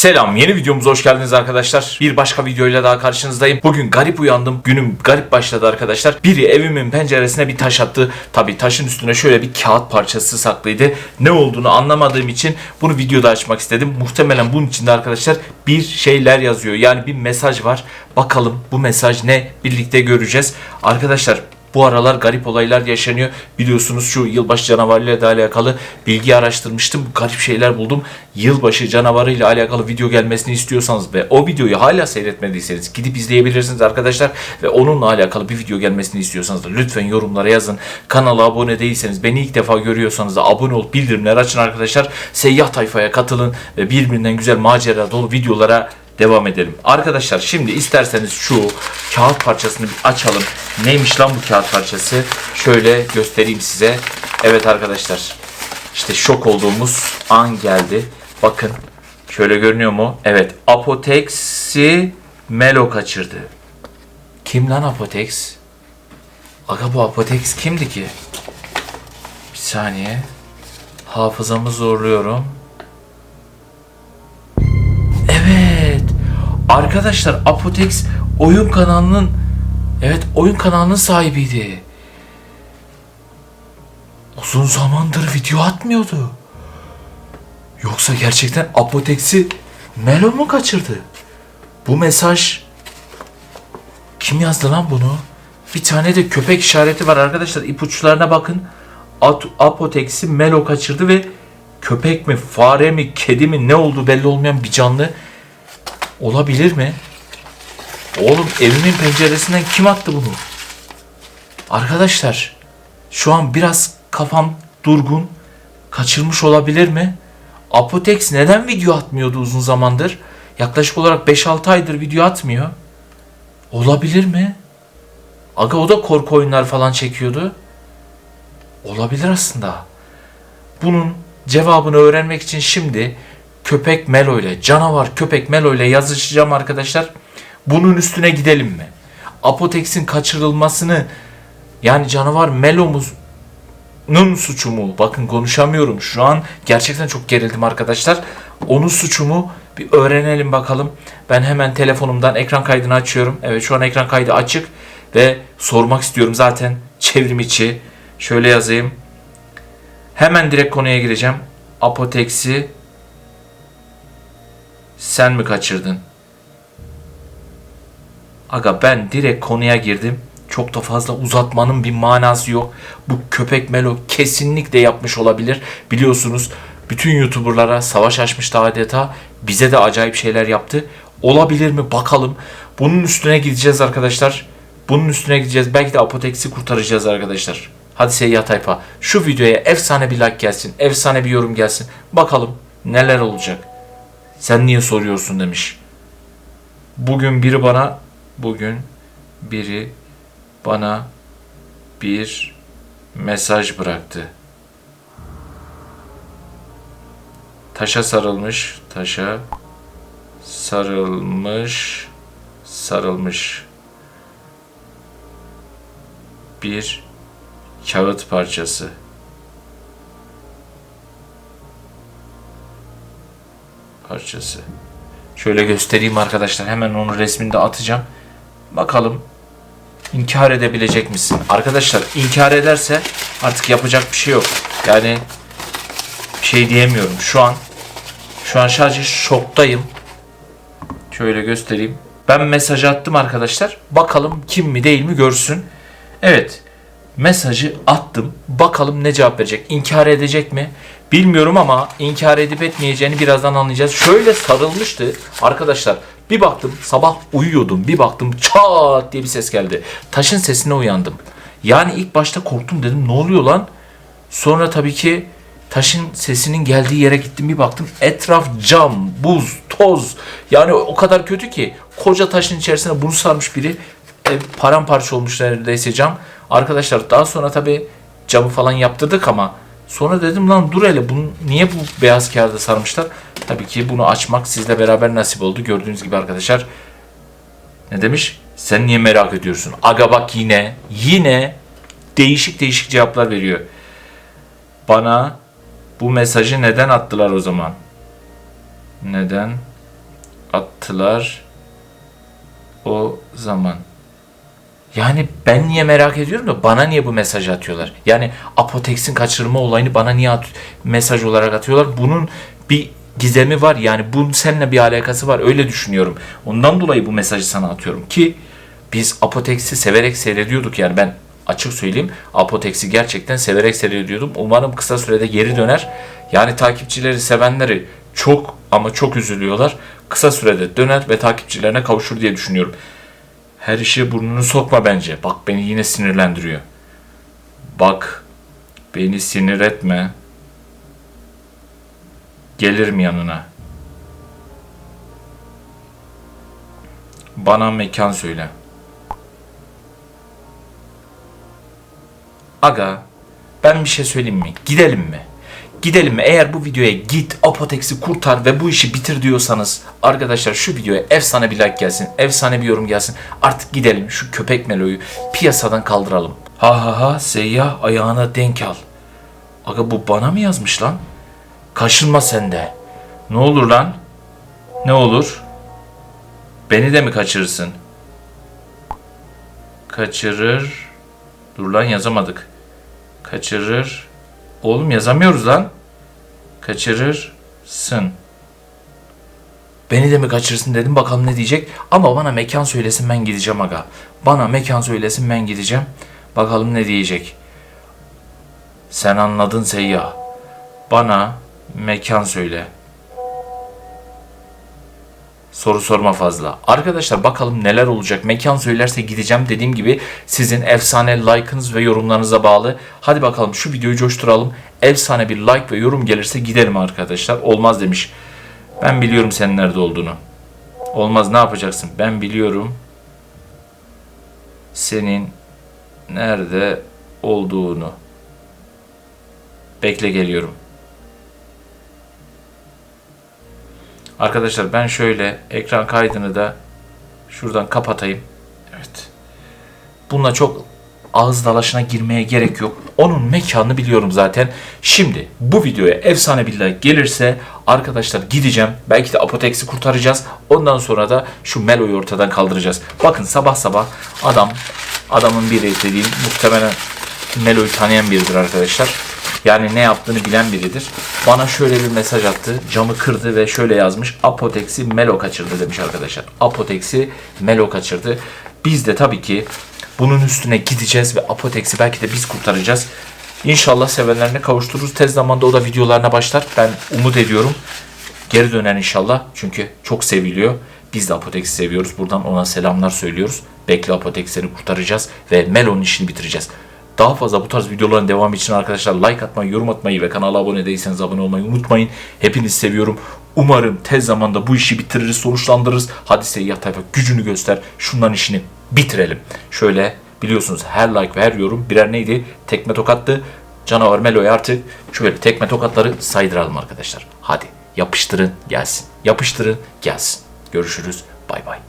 Selam, yeni videomuza hoş geldiniz arkadaşlar. Bir başka videoyla daha karşınızdayım. Bugün garip uyandım, günüm garip başladı arkadaşlar. Biri evimin penceresine bir taş attı. Tabi taşın üstüne şöyle bir kağıt parçası saklıydı. Ne olduğunu anlamadığım için bunu videoda açmak istedim. Muhtemelen bunun içinde arkadaşlar bir şeyler yazıyor. Yani bir mesaj var. Bakalım bu mesaj ne? Birlikte göreceğiz. Arkadaşlar bu aralar garip olaylar yaşanıyor. Biliyorsunuz şu yılbaşı canavarıyla da alakalı bilgi araştırmıştım. Garip şeyler buldum. Yılbaşı canavarıyla alakalı video gelmesini istiyorsanız ve o videoyu hala seyretmediyseniz gidip izleyebilirsiniz arkadaşlar. Ve onunla alakalı bir video gelmesini istiyorsanız da lütfen yorumlara yazın. Kanala abone değilseniz beni ilk defa görüyorsanız da abone olup bildirimleri açın arkadaşlar. Seyyah tayfaya katılın ve birbirinden güzel macera dolu videolara devam edelim. Arkadaşlar şimdi isterseniz şu kağıt parçasını bir açalım. Neymiş lan bu kağıt parçası? Şöyle göstereyim size. Evet arkadaşlar. İşte şok olduğumuz an geldi. Bakın. Şöyle görünüyor mu? Evet. Apotex'i Melo kaçırdı. Kim lan Apotex? Aga bu Apotex kimdi ki? Bir saniye. Hafızamı zorluyorum. Arkadaşlar Apotex oyun kanalının evet oyun kanalının sahibiydi. Uzun zamandır video atmıyordu. Yoksa gerçekten Apotex'i Melo mu kaçırdı? Bu mesaj kim yazdı lan bunu? Bir tane de köpek işareti var arkadaşlar. İpuçlarına bakın. At- Apotex'i Melo kaçırdı ve köpek mi, fare mi, kedi mi ne olduğu belli olmayan bir canlı olabilir mi? Oğlum evimin penceresinden kim attı bunu? Arkadaşlar şu an biraz kafam durgun. Kaçırmış olabilir mi? Apotex neden video atmıyordu uzun zamandır? Yaklaşık olarak 5-6 aydır video atmıyor. Olabilir mi? Aga o da korku oyunlar falan çekiyordu. Olabilir aslında. Bunun cevabını öğrenmek için şimdi köpek Melo ile canavar köpek Melo ile yazışacağım arkadaşlar. Bunun üstüne gidelim mi? Apotex'in kaçırılmasını yani canavar Melo'nun suçu mu? Bakın konuşamıyorum şu an. Gerçekten çok gerildim arkadaşlar. Onun suçu mu? Bir öğrenelim bakalım. Ben hemen telefonumdan ekran kaydını açıyorum. Evet şu an ekran kaydı açık ve sormak istiyorum zaten çevrim içi. Şöyle yazayım. Hemen direkt konuya gireceğim. Apotex'i sen mi kaçırdın? Aga ben direkt konuya girdim. Çok da fazla uzatmanın bir manası yok. Bu köpek Melo kesinlikle yapmış olabilir. Biliyorsunuz bütün YouTuber'lara savaş açmıştı adeta. Bize de acayip şeyler yaptı. Olabilir mi bakalım. Bunun üstüne gideceğiz arkadaşlar. Bunun üstüne gideceğiz. Belki de Apotex'i kurtaracağız arkadaşlar. Hadi seyyah tayfa. Şu videoya efsane bir like gelsin. Efsane bir yorum gelsin. Bakalım neler olacak. Sen niye soruyorsun demiş. Bugün biri bana bugün biri bana bir mesaj bıraktı. Taşa sarılmış, taşa sarılmış, sarılmış bir kağıt parçası. Parçası. Şöyle göstereyim arkadaşlar. Hemen onun resmini de atacağım. Bakalım inkar edebilecek misin? Arkadaşlar inkar ederse artık yapacak bir şey yok. Yani şey diyemiyorum. Şu an şu an sadece şoktayım. Şöyle göstereyim. Ben mesaj attım arkadaşlar. Bakalım kim mi değil mi görsün. Evet. Mesajı attım. Bakalım ne cevap verecek. İnkar edecek mi? Bilmiyorum ama inkar edip etmeyeceğini birazdan anlayacağız. Şöyle sarılmıştı arkadaşlar. Bir baktım sabah uyuyordum. Bir baktım çat diye bir ses geldi. Taşın sesine uyandım. Yani ilk başta korktum dedim ne oluyor lan? Sonra tabii ki taşın sesinin geldiği yere gittim bir baktım. Etraf cam, buz, toz. Yani o kadar kötü ki koca taşın içerisine bunu sarmış biri. E, paramparça olmuş neredeyse cam. Arkadaşlar daha sonra tabii camı falan yaptırdık ama sonra dedim lan dur hele bunu niye bu beyaz kağıda sarmışlar? Tabii ki bunu açmak sizle beraber nasip oldu. Gördüğünüz gibi arkadaşlar ne demiş? Sen niye merak ediyorsun? Aga bak yine yine değişik değişik cevaplar veriyor. Bana bu mesajı neden attılar o zaman? Neden attılar o zaman. Yani ben niye merak ediyorum da bana niye bu mesajı atıyorlar? Yani Apotex'in kaçırma olayını bana niye at- mesaj olarak atıyorlar? Bunun bir gizemi var yani bunun seninle bir alakası var öyle düşünüyorum. Ondan dolayı bu mesajı sana atıyorum ki biz Apotex'i severek seyrediyorduk yani ben açık söyleyeyim Apotex'i gerçekten severek seyrediyordum. Umarım kısa sürede geri döner. Yani takipçileri sevenleri çok ama çok üzülüyorlar. Kısa sürede döner ve takipçilerine kavuşur diye düşünüyorum. Her işe burnunu sokma bence. Bak beni yine sinirlendiriyor. Bak beni sinir etme. Gelirim yanına. Bana mekan söyle. Aga ben bir şey söyleyeyim mi? Gidelim mi? Gidelim mi? Eğer bu videoya git Apotex'i kurtar ve bu işi bitir diyorsanız arkadaşlar şu videoya efsane bir like gelsin. Efsane bir yorum gelsin. Artık gidelim şu köpek meloyu piyasadan kaldıralım. Ha ha ha seyyah ayağına denk al. Aga bu bana mı yazmış lan? Kaşınma sen de. Ne olur lan? Ne olur? Beni de mi kaçırırsın? Kaçırır. Dur lan yazamadık. Kaçırır. Oğlum yazamıyoruz lan. Kaçırırsın. Beni de mi kaçırırsın dedim bakalım ne diyecek. Ama bana mekan söylesin ben gideceğim aga. Bana mekan söylesin ben gideceğim. Bakalım ne diyecek. Sen anladın Seyyah. Bana mekan söyle. Soru sorma fazla. Arkadaşlar bakalım neler olacak. Mekan söylerse gideceğim. Dediğim gibi sizin efsane like'ınız ve yorumlarınıza bağlı. Hadi bakalım şu videoyu coşturalım. Efsane bir like ve yorum gelirse gidelim arkadaşlar. Olmaz demiş. Ben biliyorum senin nerede olduğunu. Olmaz ne yapacaksın? Ben biliyorum senin nerede olduğunu. Bekle geliyorum. Arkadaşlar ben şöyle ekran kaydını da şuradan kapatayım. Evet. Bununla çok ağız dalaşına girmeye gerek yok. Onun mekanını biliyorum zaten. Şimdi bu videoya efsane like gelirse arkadaşlar gideceğim. Belki de Apotex'i kurtaracağız. Ondan sonra da şu Melo'yu ortadan kaldıracağız. Bakın sabah sabah adam adamın biri dediğim muhtemelen Melo'yu tanıyan biridir arkadaşlar. Yani ne yaptığını bilen biridir. Bana şöyle bir mesaj attı. Camı kırdı ve şöyle yazmış. Apotex'i Melo kaçırdı demiş arkadaşlar. Apotex'i Melo kaçırdı. Biz de tabii ki bunun üstüne gideceğiz ve Apotex'i belki de biz kurtaracağız. İnşallah sevenlerine kavuştururuz. Tez zamanda o da videolarına başlar. Ben umut ediyorum. Geri döner inşallah. Çünkü çok seviliyor. Biz de Apotex'i seviyoruz. Buradan ona selamlar söylüyoruz. Bekle Apotex'leri kurtaracağız ve Melo'nun işini bitireceğiz. Daha fazla bu tarz videoların devamı için arkadaşlar like atmayı, yorum atmayı ve kanala abone değilseniz abone olmayı unutmayın. Hepinizi seviyorum. Umarım tez zamanda bu işi bitiririz, sonuçlandırırız. Hadi seyyah tayfa gücünü göster. Şunların işini bitirelim. Şöyle biliyorsunuz her like ve her yorum birer neydi? Tekme tokattı. Canavar Melo'ya artık şöyle tekme tokatları saydıralım arkadaşlar. Hadi yapıştırın gelsin. Yapıştırın gelsin. Görüşürüz. Bay bay.